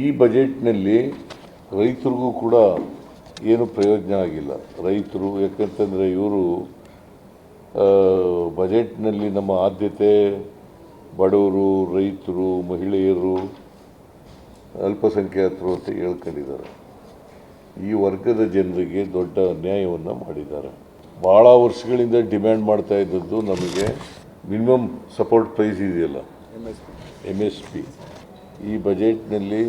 ಈ ಬಜೆಟ್ನಲ್ಲಿ ರೈತರಿಗೂ ಕೂಡ ಏನು ಪ್ರಯೋಜನ ಆಗಿಲ್ಲ. ರೈತರು ಯಾಕಂತಂದರೆ ಇವರು ಬಜೆಟ್ನಲ್ಲಿ ನಮ್ಮ ಆದ್ಯತೆ ಬಡವರು ರೈತರು ಮಹಿಳೆಯರು ಅಲ್ಪಸಂಖ್ಯಾತರು ಅಂತ ಹೇಳ್ಕೊಂಡಿದ್ದಾರೆ. ಈ ವರ್ಗದ ಜನರಿಗೆ ದೊಡ್ಡ ಅನ್ಯಾಯವನ್ನು ಮಾಡಿದ್ದಾರೆ. ಭಾಳ ವರ್ಷಗಳಿಂದ ಡಿಮ್ಯಾಂಡ್ ಮಾಡ್ತಾ ಇದ್ದದ್ದು ನಮಗೆ ಮಿನಿಮಮ್ ಸಪೋರ್ಟ್ ಪ್ರೈಸ್ ಇದೆಯಲ್ಲ? ಎಂ ಎಸ್ ಪಿ ಈ ಬಜೆಟ್ನಲ್ಲಿ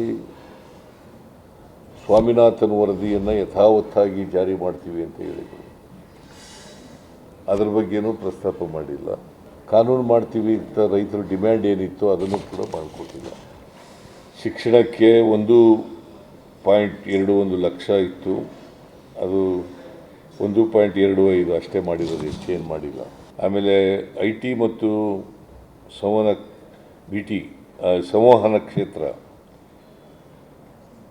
ಸ್ವಾಮಿನಾಥನ್ ವರದಿಯನ್ನು ಯಥಾವತ್ತಾಗಿ ಜಾರಿ ಮಾಡ್ತೀವಿ ಅಂತ ಹೇಳಿದರು. ಅದ್ರ ಬಗ್ಗೆನೂ ಪ್ರಸ್ತಾಪ ಮಾಡಿಲ್ಲ. ಕಾನೂನು ಮಾಡ್ತೀವಿ ಅಂತ ರೈತರ ಡಿಮ್ಯಾಂಡ್ ಏನಿತ್ತು ಅದನ್ನು ಕೂಡ ಮಾಡಿಕೊಟ್ಟಿಲ್ಲ. ಶಿಕ್ಷಣಕ್ಕೆ ಒಂದು ಪಾಯಿಂಟ್ ಎರಡು ಒಂದು ಲಕ್ಷ ಇತ್ತು. ಅದು ಒಂದು ಪಾಯಿಂಟ್ ಎರಡು ಐದು ಅಷ್ಟೇ ಮಾಡಿರೋದು ಹೆಚ್ಚೇನು ಮಾಡಿಲ್ಲ. ಆಮೇಲೆ ಐ ಟಿ ಮತ್ತು ಸಂವನ, ಬಿ ಟಿ ಸಂವಹನ ಕ್ಷೇತ್ರ.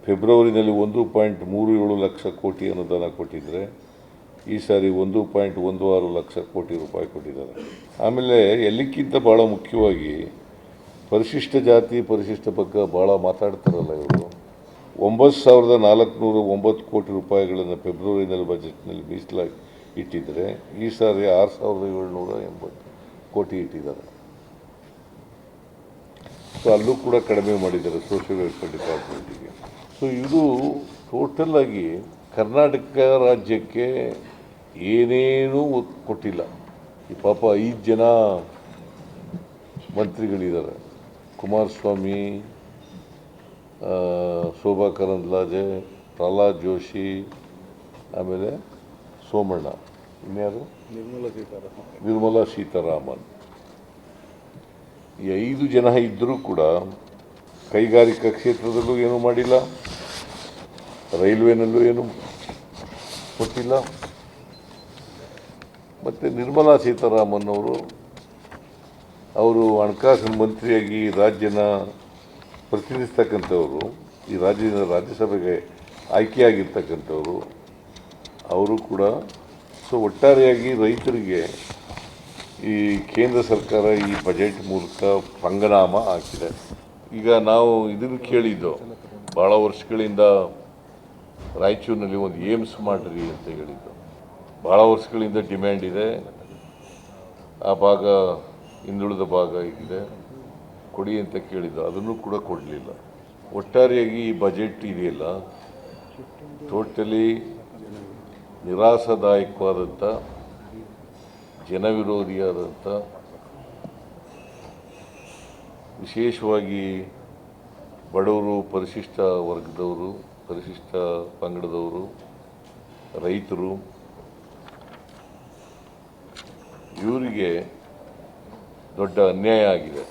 ಫೆಬ್ರವರಿನಲ್ಲಿ ಒಂದು ಪಾಯಿಂಟ್ ಮೂರು ಏಳು ಲಕ್ಷ ಕೋಟಿ ಅನುದಾನ ಕೊಟ್ಟಿದ್ದರೆ ಈ ಸಾರಿ ಒಂದು ಪಾಯಿಂಟ್ ಒಂದು ಆರು ಲಕ್ಷ ಕೋಟಿ ರೂಪಾಯಿ ಕೊಟ್ಟಿದ್ದಾರೆ. ಆಮೇಲೆ ಎಲ್ಲಕ್ಕಿಂತ ಭಾಳ ಮುಖ್ಯವಾಗಿ, ಪರಿಶಿಷ್ಟ ಜಾತಿ, ಪರಿಶಿಷ್ಟ ಬಗ್ಗೆ ಭಾಳ ಮಾತಾಡ್ತಾರಲ್ಲ ಇವರು. ಒಂಬತ್ತು ಸಾವಿರದ ನಾಲ್ಕುನೂರ ಒಂಬತ್ತು ಕೋಟಿ ರೂಪಾಯಿಗಳನ್ನು ಫೆಬ್ರವರಿನಲ್ಲಿ ಬಜೆಟ್ನಲ್ಲಿ ಮೀಸಲಾಗಿ ಇಟ್ಟಿದ್ದರೆ ಈ ಸಾರಿ ಆರು ಸಾವಿರದ ಏಳ್ನೂರ ಎಂಬತ್ತು ಕೋಟಿ ಇಟ್ಟಿದ್ದಾರೆ. ಸೊ ಅಲ್ಲೂ ಕೂಡ ಕಡಿಮೆ ಮಾಡಿದ್ದಾರೆ ಸೋಷಿಯಲ್ ವೆಲ್ಫೇರ್ ಡಿಪಾರ್ಟ್ಮೆಂಟಿಗೆ ಸೊ ಇದು ಟೋಟಲ್ ಆಗಿ ಕರ್ನಾಟಕ ರಾಜ್ಯಕ್ಕೆ ಏನೇನೂ ಕೊಟ್ಟಿಲ್ಲ. ಈ ಪಾಪ ಐದು ಜನ ಮಂತ್ರಿಗಳಿದ್ದಾರೆ. ಕುಮಾರಸ್ವಾಮಿ ಶೋಭಾ ಕರಂದ್ಲಾಜೆ ಪ್ರಹ್ಲಾದ್ ಜೋಶಿ ಆಮೇಲೆ ಸೋಮಣ್ಣ. ಇನ್ಯಾರು? ನಿರ್ಮಲಾ ಸೀತಾರಾಮನ್. ನಿರ್ಮಲಾ ಸೀತಾರಾಮನ್. ಈ ಐದು ಜನ ಇದ್ದರೂ ಕೂಡ ಕೈಗಾರಿಕಾ ಕ್ಷೇತ್ರದಲ್ಲೂ ಏನೂ ಮಾಡಿಲ್ಲ, ರೈಲ್ವೆನಲ್ಲೂ ಏನು ಕೊಟ್ಟಿಲ್ಲ. ಮತ್ತು ನಿರ್ಮಲಾ ಸೀತಾರಾಮನ್ ಅವರು ಅವರು ಹಣಕಾಸು ಮಂತ್ರಿಯಾಗಿ ರಾಜ್ಯನ ಪ್ರತಿನಿಧಿಸ್ತಕ್ಕಂಥವರು, ಈ ರಾಜ್ಯದ ರಾಜ್ಯಸಭೆಗೆ ಆಯ್ಕೆಯಾಗಿರ್ತಕ್ಕಂಥವರು, ಅವರು ಕೂಡ ಸೊ ಒಟ್ಟಾರೆಯಾಗಿ ರೈತರಿಗೆ ಈ ಕೇಂದ್ರ ಸರ್ಕಾರ ಈ ಬಜೆಟ್ ಮೂಲಕ ಪಂಗನಾಮ ಹಾಕಿದೆ. ಈಗ ನಾವು ಇದನ್ನು ಕೇಳಿದ್ದು ಭಾಳ ವರ್ಷಗಳಿಂದ ರಾಯಚೂರಿನಲ್ಲಿ ಒಂದು ಏಮ್ಸ್ ಮಾಡಿರಿ ಅಂತ ಹೇಳಿದ್ದು. ಭಾಳ ವರ್ಷಗಳಿಂದ ಡಿಮ್ಯಾಂಡ್ ಇದೆ. ಆ ಭಾಗ ಹಿಂದುಳಿದ ಭಾಗ ಇದೆ ಕೊಡಿ ಅಂತ ಕೇಳಿದ್ದು, ಅದನ್ನು ಕೂಡ ಕೊಡಲಿಲ್ಲ. ಒಟ್ಟಾರೆಯಾಗಿ ಈ ಬಜೆಟ್ ಇದೆಯಲ್ಲ, ಟೋಟಲಿ ನಿರಾಶಾದಾಯಕವಾದಂಥ ಜನವಿರೋಧಿಯಾದಂಥ ವಿಶೇಷವಾಗಿ ಬಡವರು ಪರಿಶಿಷ್ಟ ವರ್ಗದವರು ಪರಿಶಿಷ್ಟ ಪಂಗಡದವರು ರೈತರು ಇವರಿಗೆ ದೊಡ್ಡ ಅನ್ಯಾಯ ಆಗಿದೆ.